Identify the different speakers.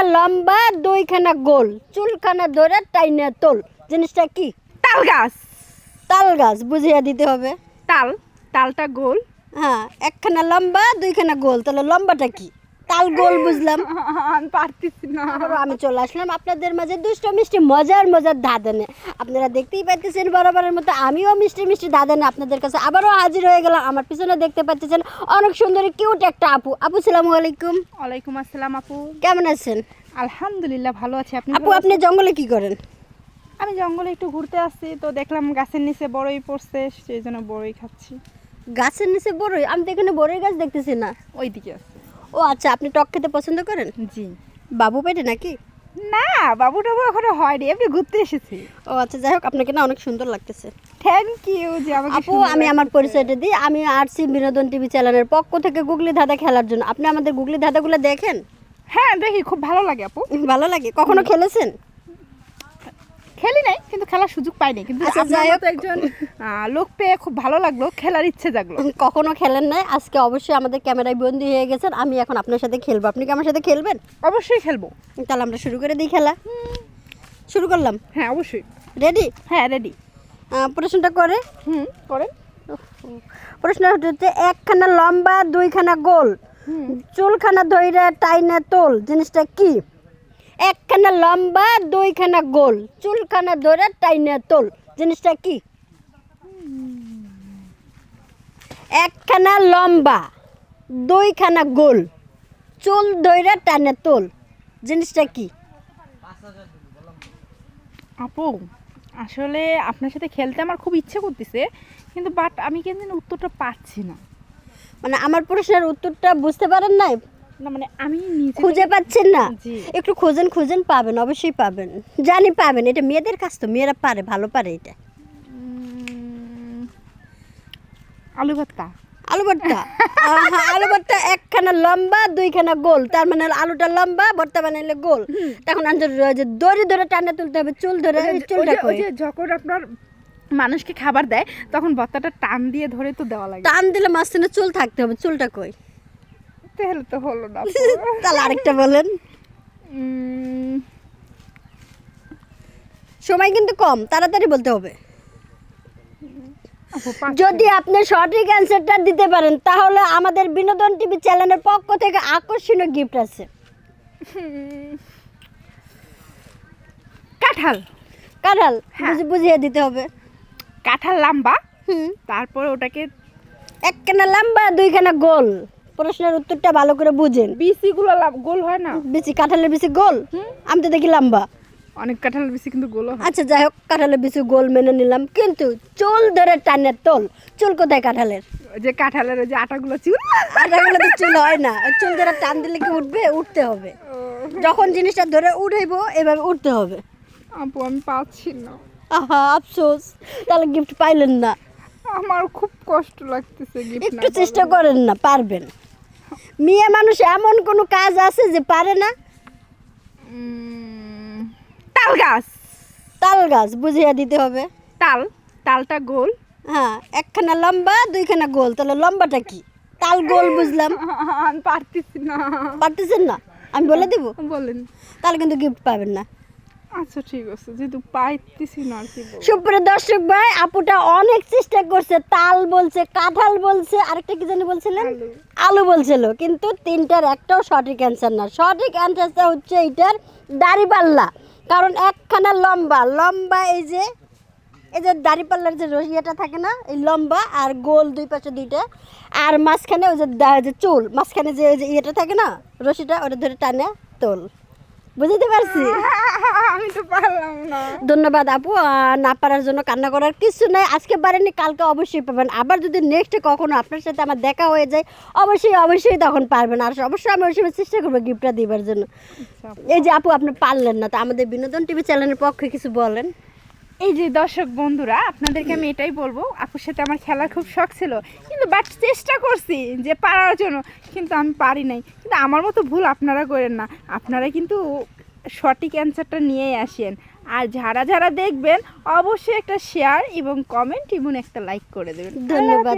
Speaker 1: একখানা লম্বা দুইখানা গোল। চুলখানা ধরে টাইনে তোল। জিনিসটা কি?
Speaker 2: তাল গাছ।
Speaker 1: তাল গাছ বুঝিয়ে দিতে হবে।
Speaker 2: তাল। তালটা গোল।
Speaker 1: হ্যাঁ একখানা লম্বা দুইখানা গোল। তাহলে লম্বাটা কি? তাল গোল বুঝলাম।
Speaker 2: আমি পারতেছি না।
Speaker 1: আমি চলে আসলাম আপনাদের মাঝে দুষ্ট মিষ্টি মজার মজার দাদানে। আপনারা দেখতেই পাইতেছেন বরাবরের মতো আমিও মিষ্টি মিষ্টি দাদানে আপনাদের কাছে আবারও হাজির হয়ে গেলাম। আমার পিছনে দেখতে পাচ্ছেন অনেক সুন্দরী কিউট একটা আপু। আপু সালামু আলাইকুম।
Speaker 2: ওয়ালাইকুম আসসালাম আপু।
Speaker 1: কেমন আছেন?
Speaker 2: আলহামদুলিল্লাহ ভালো আছি। আপনি
Speaker 1: আপু আপনি জঙ্গলে কি করেন?
Speaker 2: আমি জঙ্গলে একটু ঘুরতে আসছি তো দেখলাম গাছের নিচে বড়ই পড়ছে সেই জন্য বড়ই খাচ্ছি।
Speaker 1: গাছের নিচে বড়ই? আমি তো এখানে বড়ই গাছ দেখতেছি না।
Speaker 2: ওইদিকে আছে।
Speaker 1: ও আচ্ছা আপনি টক খেতে পছন্দ করেন?
Speaker 2: জি।
Speaker 1: বাবু পেটে নাকি?
Speaker 2: না বাবু টাবু এখনও হয়নি এমনি ঘুরতে এসেছি।
Speaker 1: ও আচ্ছা যাই হোক আপনাকে না অনেক সুন্দর লাগতেছে।
Speaker 2: থ্যাংক ইউ যে আমাকে
Speaker 1: আপু আমি আমার পরিচয়টা দিই। আমি আরসি বিনোদন টিভি চ্যানেলের পক্ষ থেকে গুগলি ধাঁধা খেলার জন্য। আপনি আমাদের গুগলি ধাঁধাগুলো দেখেন?
Speaker 2: হ্যাঁ দেখি খুব ভালো লাগে আপু।
Speaker 1: ভালো লাগে? কখনো খেলেছেন?
Speaker 2: খেলি নাই কিন্তু খেলার সুযোগ পাইনি কিন্তু
Speaker 1: আচ্ছা।
Speaker 2: একজন লোক পেয়ে খুব ভালো লাগল খেলার ইচ্ছে জাগলো।
Speaker 1: কখনো খেলেন নাই আজকে অবশ্যই আমাদের ক্যামেরায় বন্দি হয়ে গেছেন আমি এখন আপনার সাথে খেলব। আপনি কি আমার সাথে খেলবেন?
Speaker 2: অবশ্যই খেলব।
Speaker 1: তাহলে আমরা শুরু করে দিই খেলা। শুরু করলাম?
Speaker 2: হ্যাঁ অবশ্যই।
Speaker 1: রেডি
Speaker 2: হ্যাঁ রেডি
Speaker 1: প্রশ্নটা করে।
Speaker 2: হুম করেন
Speaker 1: প্রশ্ন হচ্ছে একখানা লম্বা দুইখানা গোল। চুলখানা ধইরা টাইনা তোল জিনিসটা কি? একখানা লম্বা দুইখানা গোল। চুলখানা ধরে টাইনা তোল। জিনিসটা কি? একখানা লম্বা দুইখানা গোল। চুল ধইরা টাইনা তোল। জিনিসটা কি?
Speaker 2: আপু আসলে আপনার সাথে খেলতে আমার খুব ইচ্ছে করতেছে কিন্তু বাট আমি কিন্তু উত্তরটা পাচ্ছি না।
Speaker 1: মানে আমার প্রশ্নের উত্তরটা বুঝতে পারেন নাই?
Speaker 2: না মানে আমি
Speaker 1: খুঁজে পাচ্ছেন না? একটু খুঁজেন খুঁজেন পাবেন অবশ্যই পাবেন। জানি পাবেন এটা মেয়েদের কাজ তো মেয়েরা পারে ভালো পারে এটা।
Speaker 2: আলু ভর্তা।
Speaker 1: আলু ভর্তা? আলু ভর্তা একখানা লম্বা দুইখানা গোল। তার মানে আলুটা লম্বা ভর্তা বানাইলে গোল। তখন যে দড়ি ধরে টানা তুলতে হবে চুল ধরে চুলটা
Speaker 2: যখন আপনার মানুষকে খাবার দেয় তখন ভর্তাটা টান দিয়ে ধরে তো দেওয়া লাগে।
Speaker 1: টান দিলে মাঝখানে চুল থাকতে হবে চুলটা কই?
Speaker 2: তাহলে তো হলো না
Speaker 1: তাহলে আরেকটা বলেন। সময় কিন্তু কম তাড়াতাড়ি বলতে হবে। যদি আপনি সঠিক অ্যান্সারটা দিতে পারেন তাহলে আমাদের বিনোদন টিভি চ্যানেলের পক্ষ থেকে আকর্ষণীয় গিফট আছে।
Speaker 2: কাঁঠাল।
Speaker 1: কাঁঠাল
Speaker 2: হ্যাঁ।
Speaker 1: বুঝিয়ে দিতে হবে।
Speaker 2: কাঁঠাল লম্বা
Speaker 1: হুম।
Speaker 2: তারপর ওটাকে
Speaker 1: একখানা লম্বা দুইখানা গোল। প্রশ্নের উত্তরটা ভালো করে বুঝেন।
Speaker 2: বিসিগুলো লাম- গোল হয় না?
Speaker 1: বেশি কাঁঠালের বেশি গোল? আমি তো দেখি লম্বা।
Speaker 2: অনেক কাঁঠালের বেশি কিন্তু হয়।
Speaker 1: আচ্ছা যাই হোক কাঁঠালের বেশি গোল মেনে নিলাম। কিন্তু চুল ধরে টানের তোল চুল কোথায় কাঁঠালের?
Speaker 2: ওই যে কাঁঠালের ওই যে আটাগুলো চুল।
Speaker 1: আটাগুলো তো চুল হয় না। চুল ধরে টান দিলে কি উঠবে? উঠতে হবে। যখন জিনিসটা ধরে উঠাইবো এভাবে উঠতে হবে।
Speaker 2: আপু আমি পাচ্ছি না।
Speaker 1: আহা আফসোস। তাহলে গিফট পাইলেন না।
Speaker 2: আমার খুব কষ্ট লাগতেছে গিফট
Speaker 1: একটু চেষ্টা করেন না পারবেন। মেয়ে মানুষ এমন কোনো কাজ আছে যে পারে না?
Speaker 2: তাল গাছ।
Speaker 1: তাল গাছ বুঝিয়ে দিতে হবে।
Speaker 2: তাল তালটা গোল।
Speaker 1: হ্যাঁ একখানা লম্বা দুইখানা গোল। তাহলে লম্বাটা কি? তাল গোল বুঝলাম।
Speaker 2: পারতেছি না।
Speaker 1: পারতেছেন না? আমি বলে দেব?
Speaker 2: বলেন।
Speaker 1: তাহলে কিন্তু গিফট পাবেন না।
Speaker 2: আচ্ছা ঠিক আছে। যেহেতু পাইতেছি না আর কি
Speaker 1: সুপ্রিয় দর্শক ভাই আপুটা অনেক চেষ্টা করছে। তাল বলছে কাঁঠাল বলছে আরেকটা কি জানি বলছিলেন?
Speaker 2: আলু।
Speaker 1: বলছিল কিন্তু তিনটার একটাও সঠিক অ্যান্সার না। সঠিক অ্যান্সারটা হচ্ছে এইটার দাড়িপাল্লা। কারণ একখানা লম্বা লম্বা এই যে এই যে দাড়িপাল্লার যে রসিয়াটা থাকে না এই লম্বা আর গোল দুই পাশে দুইটা আর মাঝখানে ওই যে চুল মাঝখানে যে যে ইয়েটা থাকে না রশিটা ওটা ধরে টানে তোল। বুঝতে পারছি?
Speaker 2: আমি তো পারলাম না।
Speaker 1: ধন্যবাদ আপু না পারার জন্য কান্না করার কিছু নাই। আজকে পারেনি কালকে অবশ্যই পাবেন। আবার যদি নেক্সট কখনো আপনার সাথে আমার দেখা হয়ে যায় অবশ্যই অবশ্যই তখন পারবেন। আর অবশ্যই আমি ওই সময় চেষ্টা করব গিফটটা দিবার জন্য।
Speaker 2: আচ্ছা
Speaker 1: এই যে আপু আপনি পারলেন না তো আমাদের বিনোদন টিভি চ্যানেলের পক্ষে কিছু বলেন।
Speaker 2: এই যে দর্শক বন্ধুরা আপনাদেরকে আমি এটাই বলব আপুর সাথে আমার খেলার খুব শখ ছিল কিন্তু বাট চেষ্টা করছি যে পারার জন্য কিন্তু আমি পারি নাই। কিন্তু আমার মতো ভুল আপনারা করেন না। আপনারা কিন্তু সঠিক অ্যান্সারটা নিয়েই আসেন। আর যারা যারা দেখবেন অবশ্যই একটা শেয়ার এবং কমেন্ট এবং একটা লাইক করে দেবেন।
Speaker 1: ধন্যবাদ।